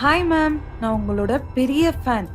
Hi ma'am நான் உங்களோட பெரிய ஃபேன்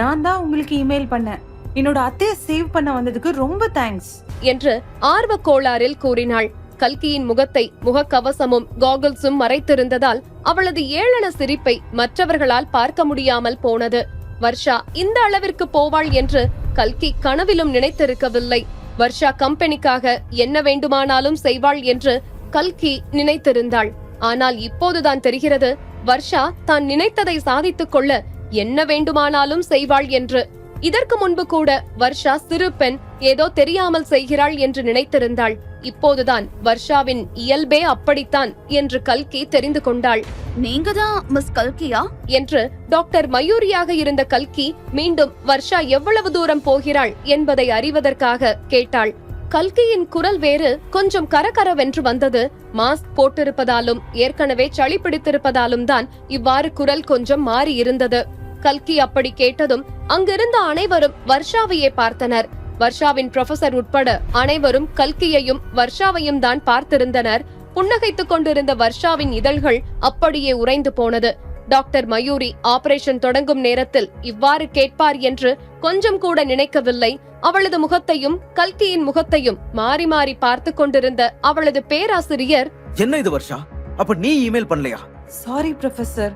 நான் தான் உங்களுக்கு இமெயில் பண்ணேன். என்னோட அத்தையை சேவ் பண்ண வந்ததுக்கு ரொம்ப தேங்க்ஸ் என்று ஆர்வ கோளாறில் கூறினாள். கல்கியின் முகத்தை முகக்கவசமும் காகுல்ஸும் மறைத்திருந்ததால் அவளது ஏளன சிரிப்பை மற்றவர்களால் பார்க்க முடியாமல் போனது. வர்ஷா இந்த அளவிற்கு போவாள் என்று கல்கி கனவிலும் நினைத்திருக்கவில்லை. வர்ஷா கம்பெனிக்காக என்ன வேண்டுமானாலும் செய்வாள் என்று கல்கி நினைத்திருந்தாள். ஆனால் இப்போதுதான் தெரிகிறது வர்ஷா தான் நினைத்ததை சாதித்துக் கொள்ள என்ன வேண்டுமானாலும் செய்வாள் என்று. இதற்கு முன்பு கூட வர்ஷா சிறு பெண் ஏதோ தெரியாமல் செய்கிறாள் என்று நினைத்திருந்தாள். இப்போதுதான் வர்ஷாவின் இயல்பே அப்படித்தான் என்று கல்கி தெரிந்து கொண்டாள். நீங்க தான் மிஸ் கல்கியா? என்று டாக்டர் மயூரியாக இருந்த கல்கி மீண்டும் வர்ஷா எவ்வளவு தூரம் போகிறாள் என்பதை அறிவதற்காக கேட்டாள். கல்கியின் குரல் வேறு கொஞ்சம் கரகரவென்று வந்தது. மாஸ்க் போட்டிருப்பதாலும் ஏற்கனவே சளி பிடித்திருப்பதாலும் தான் இவ்வாறு குரல் கொஞ்சம் மாறி இருந்தது. கல்கி அப்படி கேட்டதும் அங்கிருந்த அனைவரும் வர்ஷாவையே பார்த்தனர். வர்ஷாவின் ப்ரொஃபசர் உட்பட அனைவரும் கல்கியையும் வர்ஷாவையும் தான் பார்த்திருந்தனர். புன்னகைத்துக் கொண்டிருந்த வர்ஷாவின் இதழ்கள் அப்படியே உறைந்து போனது. டாக்டர் மயூரி ஆபரேஷன் தொடங்கும் நேரத்தில் இவ்வாறு கேட்பார் என்று கொஞ்சம் கூட நினைக்கவில்லை. அவளது முகத்தையும் கல்கியின் முகத்தையும் மாறி மாறி பார்த்து கொண்டிருந்த அவளது பேராசிரியர் என்ன இது வர்ஷா? அப்ப நீ இமெயில் பண்ணலையா? Sorry professor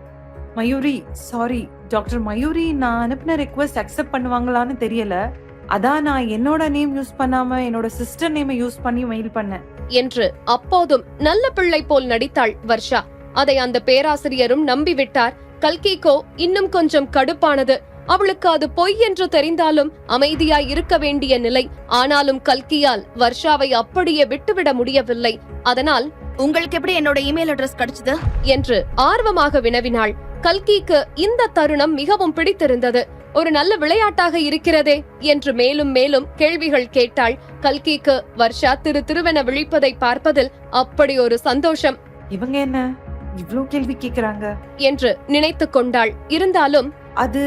Mayuri sorry doctor Mayuri நான் அனுப்பின ரெக்வஸ்ட் அக்செப்ட் பண்ணுவாங்களான்னு தெரியல. அதான் நான் என்னோட நேம் யூஸ் பண்ணாம என்னோட சிஸ்டர் நேமை யூஸ் பண்ணி மெயில் பண்ணேன். என்று அப்போதும் நல்ல பிள்ளை போல் நடித்தாள் வர்ஷா. அதை அந்த பேராசிரியரும் நம்பிவிட்டார். கல்கிக்கோ இன்னும் கொஞ்சம் கடுப்பானது. அவளுக்கு அது பொய் என்று தெரிந்தாலும் அமைதியாய் இருக்க வேண்டிய நிலை. ஆனாலும் கல்கியால் வர்ஷாவை அப்படியே விட்டுவிட முடியவில்லை. அதனால் உங்களுக்கு எப்படி என்னோட இமெயில் அட்ரஸ் கிடைச்சது? என்று ஆர்வமாக வினவினாள். கல்கிக்கு இந்த தருணம் மிகவும் பிடித்திருந்தது. ஒரு நல்ல விளையாட்டாக இருக்கிறதே என்று மேலும் மேலும் கேள்விகள் கேட்டாள். கல்கிக்கு வர்ஷா திரு திருவென விழிப்பதை பார்ப்பதில் அப்படி ஒரு சந்தோஷம். இவங்க என்ன? இவ்ளோ கேள்வி கேக்குறாங்க. என்று நினைத்துக் கொண்டாள். இருந்தாலும் அது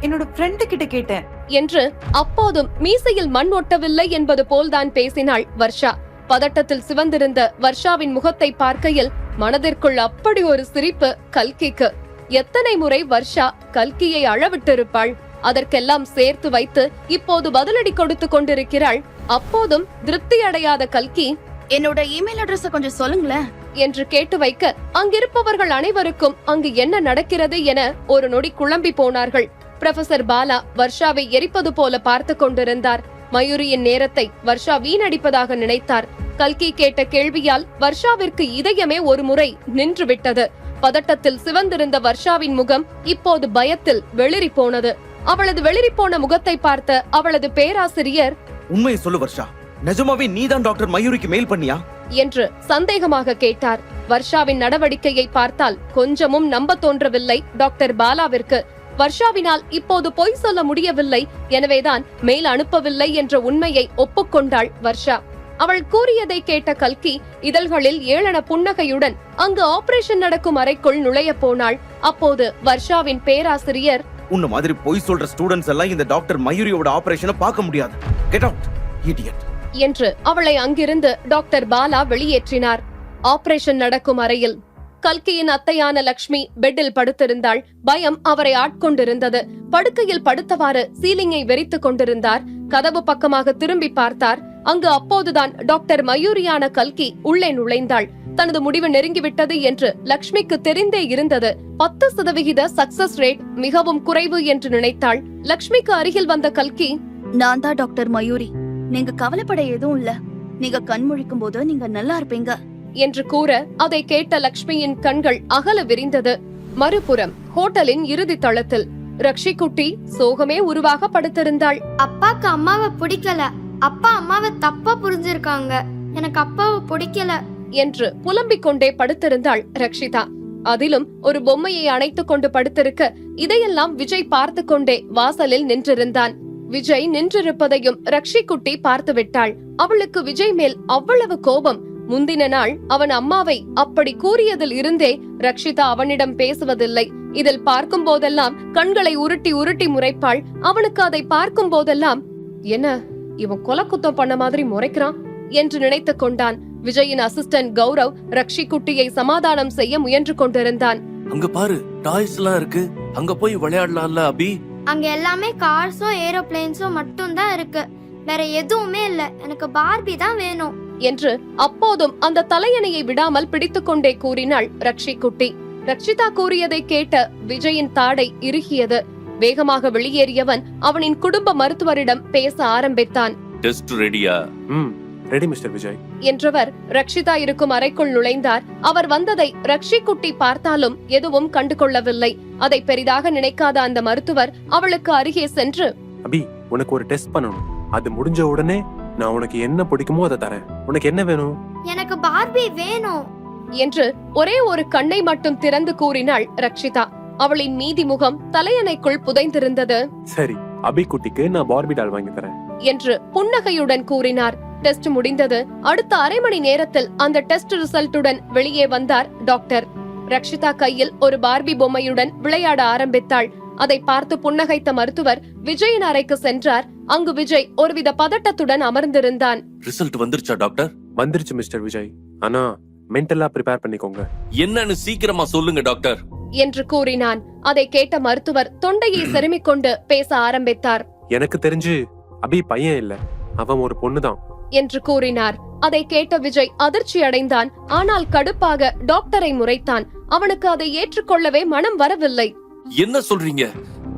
என்னோட ஃப்ரெண்டு கிட்ட கேட்டேன். என்று அப்போதும் மீசையில் மண் ஒட்டவில்லை என்பது போல்தான் பேசினாள் வர்ஷா. பதட்டத்தில் சிவந்திருந்த வர்ஷாவின் முகத்தை பார்க்கையில் மனதிற்குள் அப்படி ஒரு சிரிப்பு கல்கிக்கு எத்தனை முறை வர்ஷா கல்கியை அழவிட்டிருப்பாள். அதற்கெல்லாம் சேர்த்து வைத்து இப்போது பதிலடி கொடுத்து கொண்டிருக்கிறாள். அப்போதும் திருப்தி அடையாத கல்கி என்னோட இமெயில் அட்ரஸ் கொஞ்சம் சொல்லுங்களேன். என்று கேட்டு வைக்க அங்கிருப்பவர்கள் அனைவருக்கும் அங்கு என்ன நடக்கிறது என ஒரு நொடி குழம்பி போனார்கள். ப்ரொஃபசர் பாலா வர்ஷாவை எரிப்பது போல பார்த்து கொண்டிருந்தார். மயூரியின் நேரத்தை வர்ஷா வீணடிப்பதாக நினைத்தார். கல்கி கேட்ட கேள்வியால் வர்ஷாவிற்கு இதயமே ஒரு முறை நின்று விட்டது பதட்டத்தில் சிவந்திருந்த வர்ஷாவின் முகம் இப்போது பயத்தில் வெளிரி போனது. அவளது வெளிரி போன முகத்தை பார்த்த அவளது பேராசிரியர் உண்மையை சொல்லு வர்ஷா. நிஜமாவே நீதான் டாக்டர் மயூரிக்கு மெயில் பண்ணியா? என்று சந்தேகமாக கேட்டார். வர்ஷாவின் நடவடிக்கையை பார்த்தால் கொஞ்சமும் நம்ப தோன்றவில்லை. டாக்டர் பாலாவிற்கு வர்ஷாவினால் இப்போது பொய் சொல்ல முடியவில்லை. எனவேதான் மெயில் அனுப்பவில்லை என்ற உண்மையை ஒப்புக்கொண்டாள் வர்ஷா. அவள் கூறியதை கேட்ட கல்கி இதழ்களில் ஏளன புன்னகையுடன் அங்கு ஆபரேஷன் நடக்கும் அறைக்குள் நுழைய போனாள். அப்போது வர்ஷாவின் பேராசிரியர் உன்ன மாதிரி பொய் சொல்ற ஸ்டூடெண்ட்ஸ் எல்லாம் இந்த டாக்டர் மயூரியோட ஆபரேஷனை பார்க்க முடியாது. கெட் அவுட் இடியட் என்று அவளை அங்கிருந்து டாக்டர் பாலா வெளியேற்றினார். ஆபரேஷன் நடக்கும் அறையில் கல்கியின் அத்தையான லக்ஷ்மி பெட்டில் படுத்திருந்தாள். பயம் அவரை ஆட்கொண்டிருந்தது. படுக்கையில் படுத்தவாறு சீலிங்கை வெறித்துக் கொண்டிருந்தார். கதவு பக்கமாக திரும்பி பார்த்தார். அங்கு அப்போதுதான் டாக்டர் மயூரியான கல்கி உள்ளே நுழைந்தாள். தனது முடிவு நெருங்கிவிட்டது என்று லக்ஷ்மிக்கு தெரிந்தே இருந்தது. பத்து சதவிகித சக்சஸ் ரேட் மிகவும் குறைவு என்று நினைத்தாள். லக்ஷ்மிக்கு அருகில் வந்த கல்கி நான் தான் டாக்டர் மயூரி. நீங்க கவலைப்பட எதுவும் இல்ல. நீங்க கண் முழிக்கும் போது நீங்க நல்லா இருப்பீங்க. என்று கூற அதை கேட்ட லக்ஷ்மியின் கண்கள் அகல விரிந்தது. மறுபுறம் ஹோட்டலின் இறுதி தளத்தில் ரக்ஷி குட்டி சோகமே உருவாக படுத்திருந்தாள். அப்பாக்கு அம்மாவை பிடிக்கல. அப்பா அம்மாவை தப்பா புரிஞ்சிருக்காங்க. எனக்கு அப்பாவை பிடிக்கல. என்று புலம்பிக் கொண்டே படுத்திருந்தாள் ரக்ஷிதா. அதிலும் ஒரு பொம்மையை அணைத்துக் கொண்டு படுத்திருக்க இதையெல்லாம் விஜய் பார்த்து கொண்டே வாசலில் நின்றிருந்தான். விஜய் நின்றிருப்பதையும் ரக்ஷி குட்டி பார்த்து விட்டாள் அவளுக்கு விஜய் மேல் அவ்வளவு கோபம். முந்தின நாள் அவன் அம்மாவை அப்படி கூறியதில் இருந்தே ரக்ஷிதா அவனிடம் பேசுவதில்லை. இதில் பார்க்கும் போதெல்லாம் கண்களை உருட்டி உருட்டி முறைப்பாள். அவனுக்கு அதை பார்க்கும் போதெல்லாம் என்ன இவன் கொலை குத்தம் பண்ண மாதிரி முறைக்கிறான்? என்று நினைத்துக் கொண்டான். விஜயின் அசிஸ்டன்ட் கௌரவ் ரக்ஷி குட்டியை சமாதானம் செய்ய முயன்று கொண்டிருந்தான். அங்க பாரு டாய்ஸ் எல்லாம் இருக்கு. அங்க போய் விளையாடலாம்ல அபி. அங்க எல்லாமே கார்ஸும் ஏரோப்ளேன்ஸும் மட்டும்தான் இருக்கு. வேற எதுவுமே இல்ல. எனக்கு பார்பி தான் வேணும். என்று அப்போதும் அந்த தலையணையை விடாமல் பிடித்துக்கொண்டே கூறினாள் ரக்ஷி குட்டி ரக்ஷிதா கூறியதை கேட்ட விஜயின் தாடை இறுகியது. வேகமாக வெளியேறியவன் அவனின் குடும்ப மருத்துவரிடம் பேச ஆரம்பித்தான். டெஸ்ட் ரெடியா ம். ரெடி மிஸ்டர் விஜய் என்றவர் ரக்ஷிதா இருக்கும் அறைக்குள் நுழைந்தார். அவர் வந்ததை ரக்ஷி குட்டி பார்த்தாலும் எதுவும் கண்டு கொள்ளவில்லை அதை பெரிதாக நினைக்காத அந்த மருத்துவர் அவளுக்கு அருகே சென்று அபி உனக்கு ஒரு டெஸ்ட் பண்ணணும். அது முடிஞ்ச உடனே நான் உனக்கு என்ன பிடிக்குமோ அதை தரேன். உனக்கு என்ன வேணும்? எனக்கு பார்பி வேணும். என்று ஒரே ஒரு கண்ணை மட்டும் திறந்து கூறினாள் ரக்ஷிதா. அவளின் மீதி முகம் தலையணைக்குள் புதைந்திருந்தது. சரி அபி குட்டிக்கு நான் பார்பி டால் வாங்கி தரேன். என்று புன்னகையுடன் கூறினார். டெஸ்ட் முடிந்தது. அடுத்த அரை மணி நேரத்தில் அந்த டெஸ்ட் ரிசல்ட்டுடன் வெளியே வந்தார் டாக்டர். ரக்ஷிதா கையில் ஒரு பார்பி பொம்மையுடன் விளையாட ஆரம்பித்தாள். அதை பார்த்து புன்னகைத்த மருத்துவர் விஜயின் அறைக்கு சென்றார். அங்கு விஜய் ஒருவித பதட்டத்துடன் அமர்ந்திருந்தான். ரிசல்ட் வந்துருச்சா டாக்டர்? வந்துருச்சு மிஸ்டர் விஜய். ஆனா மென்டலா ப்ரிப்பேர் பண்ணிக்கோங்க. என்னன்னு சீக்கிரமா சொல்லுங்க டாக்டர். என்று கூறினான். அதை கேட்ட மருத்துவர் தொண்டையை செருமிக் கொண்டு பேச ஆரம்பித்தார். எனக்கு தெரிஞ்சு அபி பையன் இல்ல. அவன் ஒரு பொண்ணுதான். என்று கூறினார். அதை கேட்ட விஜய் அதிர்ச்சி அடைந்தான். ஆனால் கடுப்பாக டாக்டரை முறைத்தான். அவனுக்கு அதை ஏற்றுக்கொள்ளவே மனம் வரவில்லை. என்ன சொல்றீங்க?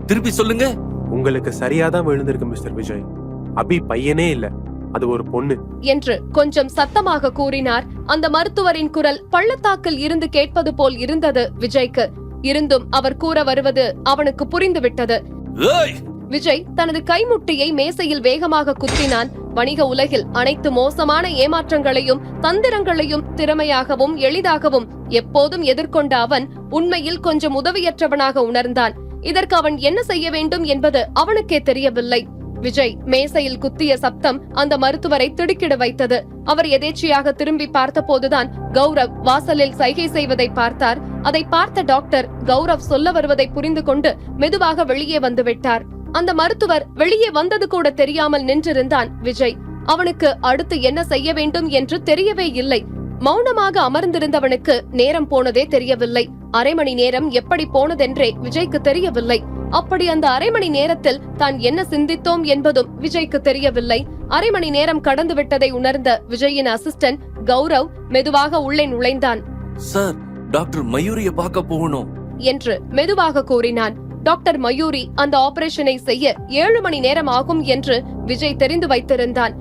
திருப்பி சொல்லுங்க. உங்களுக்கு சரியாதான் விழுந்திருக்கு மிஸ்டர் விஜய். அபி பையனே இல்ல. அது ஒரு பொண்ணு. என்று கொஞ்சம் சத்தமாக கூறினார். அந்த மருத்துவரின் குரல் பள்ளத்தாக்கில் இருந்து கேட்பது போல் இருந்தது விஜய்க்கு. இருந்தும் அவர் கூற வருவது அவனுக்கு புரிந்துவிட்டது. விஜய் தனது கைமுட்டியை மேசையில் வேகமாக குத்தினான். வணிக உலகில் அனைத்து மோசமான ஏமாற்றங்களையும் தந்திரங்களையும் திறமையாகவும் எளிதாகவும் எப்போதும் எதிர்கொண்ட அவன் உண்மையில் கொஞ்சம் உதவியற்றவனாக உணர்ந்தான். இதற்கு அவன் என்ன செய்ய வேண்டும் என்பது அவனுக்கே தெரியவில்லை. விஜய் மேசையில் குத்திய சப்தம் அந்த மருத்துவரை திடுக்கிட வைத்தது. அவர் எதேச்சியாக திரும்பி பார்த்தபோதுதான் கௌரவ் வாசலில் சைகை செய்வதை பார்த்தார். அதை பார்த்த டாக்டர் கௌரவ் சொல்ல வருவதை புரிந்து கொண்டு மெதுவாக வெளியே வந்துவிட்டார் அந்த மருத்துவர் வெளியே வந்தது கூட தெரியாமல் நின்றிருந்தான் விஜய். அவனுக்கு அடுத்து என்ன செய்ய வேண்டும் என்று தெரியவே இல்லை. மௌனமாக அமர்ந்திருந்தவனுக்கு நேரம் போனதே தெரியவில்லை. அரை மணி நேரம் எப்படி போனதென்றே விஜய்க்கு தெரியவில்லை. அப்படி அந்த அரை மணி நேரத்தில் தான் என்ன சிந்தித்தோம் என்பதும் விஜய்க்கு தெரியவில்லை. அரை மணி நேரம் கடந்து விட்டதை உணர்ந்த விஜயின் அசிஸ்டன்ட் கௌரவ் மெதுவாக உள்ளே நுழைந்தான். சார் டாக்டர் மயூரிய பார்க்க போகணும். என்று மெதுவாக கூறினான். டாக்டர் மயூரி அந்த ஆபரேஷனை செய்ய ஏழு மணி நேரம் ஆகும் என்று விஜய் தெரிந்து வைத்திருந்தான்.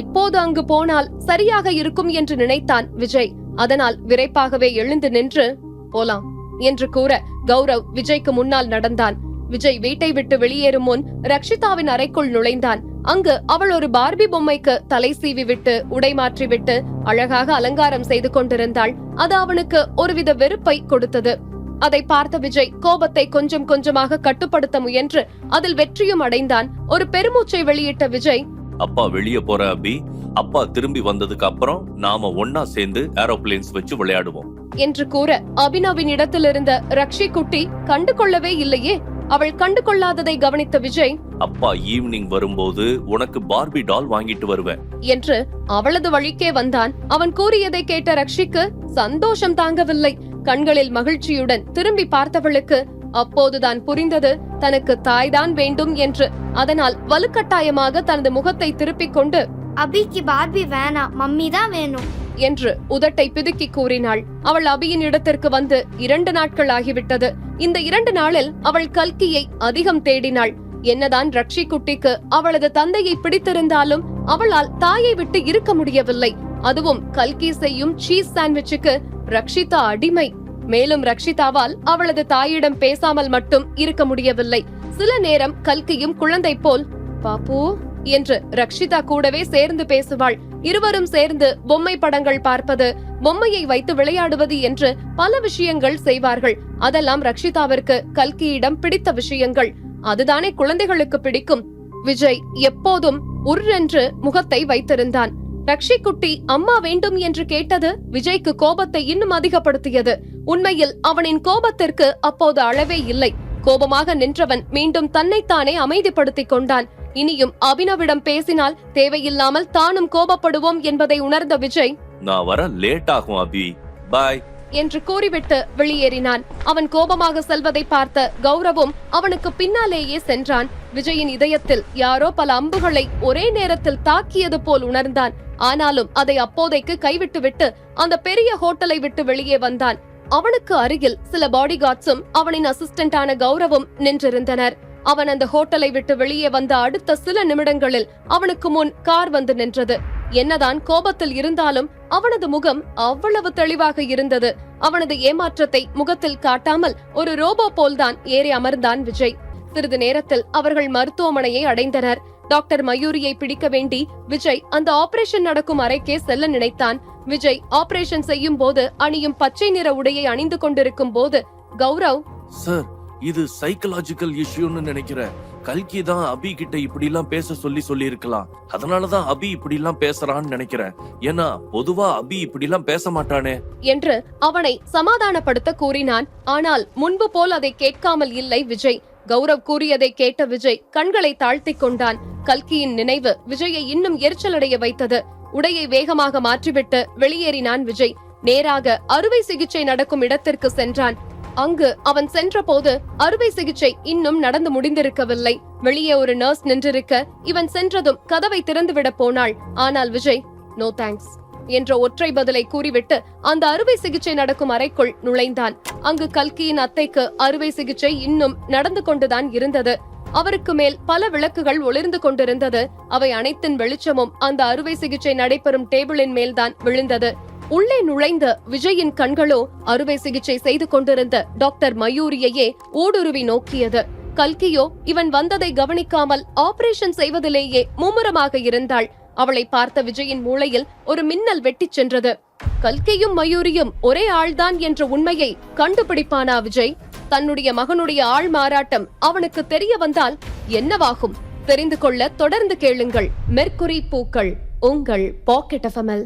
இப்போது அங்கு போனால் சரியாக இருக்கும் என்று நினைத்தான் விஜய். அதனால் விரைப்பாகவே எழுந்து நின்று போலாம் என்று கூற கௌரவ் விஜய்க்கு முன்னால் நடந்தான். விஜய் வீட்டை விட்டு வெளியேறும் முன் ரக்ஷிதாவின் அறைக்குள் நுழைந்தான். அங்கு அவள் ஒரு பார்பி பொம்மைக்கு தலை சீவி விட்டு உடை மாற்றி விட்டு அழகாக அலங்காரம் செய்து கொண்டிருந்தாள். அது அவனுக்கு ஒருவித வெறுப்பை கொடுத்தது. அதை பார்த்த விஜய் கோபத்தை கொஞ்சம் கொஞ்சமாக கட்டுப்படுத்த முயன்று அதில் வெற்றியும் அடைந்தான். ஒரு பெருமூச்சை வெளியிட்ட விஜய் அப்பா வெளிய போற அபி அப்பா திரும்பி வந்ததுக்கு அப்புறம் நாம ஒன்னா சேர்ந்து ஏரோப்ளேன்ஸ் வச்சு விளையாடுவோம். என்று கூற அபினவின் இடத்திலிருந்த ரக்ஷி குட்டி கண்டு கொள்ளவே இல்லையே. அவள் கண்டு கொள்ளாததை கவனித்த விஜய் அப்பா ஈவினிங் வரும்போது உனக்கு பார்பி டால் வாங்கிட்டு வருவேன். என்று அவளது வழிக்கே வந்தான். அவன் கூறியதை கேட்ட ரக்ஷிக்கு சந்தோஷம் தாங்கவில்லை. கண்களில் மகிழ்ச்சியுடன் திரும்பி பார்த்தவளுக்கு அப்போதுதான் புரிந்தது தனக்கு தாய்தான் வேண்டும் என்று. அதனால் வலுக்கட்டாயமாக தனது முகத்தை திருப்பிக் கொண்டு அபிக்கு பார்பி வேணாம் மம்மி தான் வேணும். என்று உதட்டை பிதுக்கி கூறினாள். அவள் அபியின் இடத்திற்கு வந்து இரண்டு நாட்கள் ஆகிவிட்டது. இந்த இரண்டு நாளில் அவள் கல்கியை அதிகம் தேடினாள். என்னதான் ரக்ஷி குட்டிக்கு அவளது தந்தையை பிடித்திருந்தாலும் அவளால் தாயை விட்டு இருக்க முடியவில்லை. அதுவும் கல்கி செய்யும் சீஸ் சாண்ட்விச்சுக்கு ரக்ஷிதா அடிமை. மேலும் ரக்ஷிதாவால் அவளது தாயிடம் பேசாமல் மட்டும் இருக்க முடியவில்லை. சில நேரம் கல்கியும் குழந்தை போல் பாப்பு என்று ரக்ஷிதா கூடவே சேர்ந்து பேசுவாள். இருவரும் சேர்ந்து பொம்மை படங்கள் பார்ப்பது பொம்மையை வைத்து விளையாடுவது என்று பல விஷயங்கள் செய்வார்கள். அதெல்லாம் ரக்ஷிதாவிற்கு கல்கியிடம் பிடித்த விஷயங்கள். அதுதானே குழந்தைகளுக்கு பிடிக்கும். விஜய் எப்போதும் உர்ரென்று முகத்தை வைத்திருந்தான். ரக்ஷி குட்டி அம்மா வேண்டும் என்று கேட்டது விஜய்க்கு கோபத்தை இன்னும் அதிகப்படுத்தியது. உண்மையில் அவனின் கோபத்திற்கு அப்போது அளவே இல்லை. கோபமாக நின்றவன் மீண்டும் தன்னைத்தானே அமைதிப்படுத்திக் கொண்டான். இனியும் அபினவிடம் பேசினால் தேவையில்லாமல் தானும் கோபப்படுவோம் என்பதை உணர்ந்த விஜய் நான் வர லேட் ஆகும் அபி. பாய் என்று கூறிவிட்டு வெளியேறினான். அவன் கோபமாக செல்வதை பார்த்த கௌரவும் அவனுக்கு பின்னாலேயே சென்றான். விஜயின் இதயத்தில் யாரோ பல அம்புகளை ஒரே நேரத்தில் தாக்கியது போல் உணர்ந்தான். ஆனாலும் அதை அப்போதைக்கு கைவிட்டுவிட்டு அந்த பெரிய ஹோட்டலை விட்டு வெளியே வந்தான். அவனுக்கு அருகில் சில பாடிகார்ட்ஸும் அவனின் அசிஸ்டண்டான கௌரவும் நின்றிருந்தனர். அவன் அந்த ஹோட்டலை விட்டு வெளியே வந்த அடுத்த சில நிமிடங்களில் அவனுக்கு முன் கார் வந்து நின்றது. என்னதான் கோபத்தில் இருந்தாலும் அவனது முகம் அவ்வளவு தெளிவாக இருந்தது. அவனது ஏமாற்றத்தை முகத்தில் காட்டாமல் ஒரு ரோபோ போல்தான் ஏறி அமர்ந்தான் விஜய். சிறிது நேரத்தில் அவர்கள் மருத்துவமனையை அடைந்தனர். டாக்டர் மயூரியை பிடிக்க வேண்டி விஜய் அந்த ஆபரேஷன் நடக்கும் அறைக்கே செல்ல நினைத்தான். விஜய் ஆபரேஷன் செய்யும் போது அணியும் பச்சை நிற உடையை அணிந்து கொண்டிருக்கும் போது கௌரவ்! சார் இது சைக்கலாஜிக்கல் இஷ்யூன்னு நினைக்கிறேன் கல்கி தான் அபி கிட்ட இப்படி எல்லாம் பேச சொல்லி சொல்லி இருக்கலாம் அதனாலதான் அபி இப்படி எல்லாம் பேசுறான்னு நினைக்கிறேன். ஏன்னா பொதுவா அபி இப்படி எல்லாம் பேச மாட்டானே. என்று அவனை சமாதானப்படுத்த கூறினான். ஆனால் முன்பு போல் அதை கேட்காமல் இல்லை விஜய். கௌரவ் கூறியதை கேட்ட விஜய் கண்களை தாழ்த்திக் கொண்டான். கல்கியின் நினைவு விஜயை இன்னும் எரிச்சலடைய வைத்தது. உடையை வேகமாக மாற்றிவிட்டு வெளியேறினான் விஜய். நேராக அறுவை சிகிச்சை நடக்கும் இடத்திற்கு சென்றான். அங்கு அவன் சென்றபோது அறுவை சிகிச்சை இன்னும் நடந்து முடிந்திருக்கவில்லை. வெளியே ஒரு நர்ஸ் நின்றிருக்க இவன் சென்றதும் கதவை திறந்துவிட போனாள். ஆனால் விஜய் நோ தேங்க்ஸ். என்ற ஒற்றை பதிலை கூறிவிட்டு அந்த அறுவை சிகிச்சை நடக்கும் அறைக்குள் நுழைந்தான். அங்கு கல்கியின் அத்தைக்கு அறுவை சிகிச்சை இன்னும் நடந்து கொண்டுதான் இருந்தது. அவருக்கு மேல் பல விளக்குகள் ஒளிர்ந்து கொண்டிருந்தது. அவை அனைத்தின் வெளிச்சமும் அந்த அறுவை சிகிச்சை நடைபெறும் டேபிளின் மேல்தான் விழுந்தது. உள்ளே நுழைந்த விஜயின் கண்களோ அறுவை சிகிச்சை செய்து கொண்டிருந்த டாக்டர் மயூரியையே ஊடுருவி நோக்கியது. கல்கியோ இவன் வந்ததை கவனிக்காமல் ஆபரேஷன் செய்வதிலேயே மும்முரமாக இருந்தாள். அவளை பார்த்த விஜயின் மூளையில் ஒரு மின்னல் வெட்டிச் சென்றது. கல்கியும் மயூரியும் ஒரே ஆள்தான் என்ற உண்மையை கண்டுபிடிப்பானா விஜய்? தன்னுடைய மகனுடைய ஆள் மாறாட்டம் அவனுக்கு தெரிய வந்தால் என்னவாகும்? தெரிந்து கொள்ள தொடர்ந்து கேளுங்கள். மெர்குரி பூக்கள் உங்கள் பாக்கெட் எஃப்எம்எல்.